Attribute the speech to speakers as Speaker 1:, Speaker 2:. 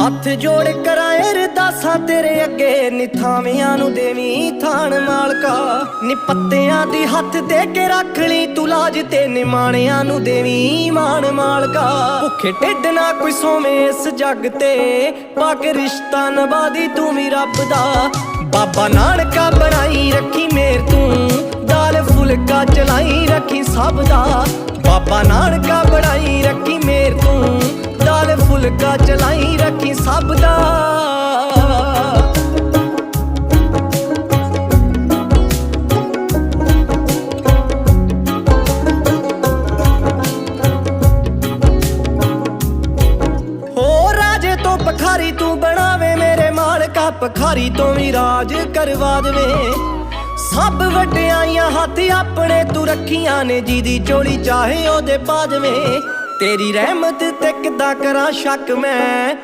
Speaker 1: ਹੱਥ ਜੋੜ ਕਰਾਂ ਅਰਦਾਸਾਂ ਤੇਰੇ ਅੱਗੇ, ਨਿਥਾਵਿਆਂ ਨੂੰ ਦੇਵੀਂ ਥਾਣ ਮਾਲਕਾ। ਨੀ ਪੱਤਿਆਂ ਦੀ ਹੱਥ ਦੇ ਕੇ ਰੱਖ ਲਈ ਤੂੰ ਲਾਜ ਤੇ, ਨਿਮਾਣਿਆਂ ਨੂੰ ਦੇਵੀਂ ਮਾਣ ਮਾਲਕਾ। ਭੁੱਖੇ ਢਿੱਡ ਨਾ ਕੋਈ ਸੋਵੇਂ ਇਸ ਜੱਗ ਤੇ ਪੱਗ ਰਿਸ਼ਤਾ ਨਿਭਾਦੀ ਤੂੰ ਵੀ ਰੱਬ ਦਾ। ਬਾਬਾ ਨਾਨਕਾ ਬਣਾਈ ਰੱਖੀ ਮੇਰ ਤੂੰ, ਦਾਲ ਫੁਲਕਾ ਚਲਾਈ ਰੱਖੀ ਸਭ ਦਾ। ਬਾਬਾ ਨਾਨਕਾ ਬਣਾਈ ਤੋਂ ਪਖਾਰੀ ਤੂੰ ਬਣਾਵੇ ਮੇਰੇ ਮਾਲਕਾ ਪਖਾਰੀ ਤੋਂ ਵੀ ਰਾਜ ਕਰਵਾ ਦੇਵੇ। ਸਭ ਵਡਿਆਈਆਂ ਹੱਥ ਆਪਣੇ ਤੂੰ ਰੱਖੀਆਂ ਨੇ, ਜਿਹਦੀ ਚੋਲੀ ਚਾਹੇ ਉਹਦੇ ਪਾ ਤੇਰੀ ਰਹਿਮਤ ਤੇ ਕਿੱਦਾਂ ਕਰਾਂ ਸ਼ੱਕ ਮੈਂ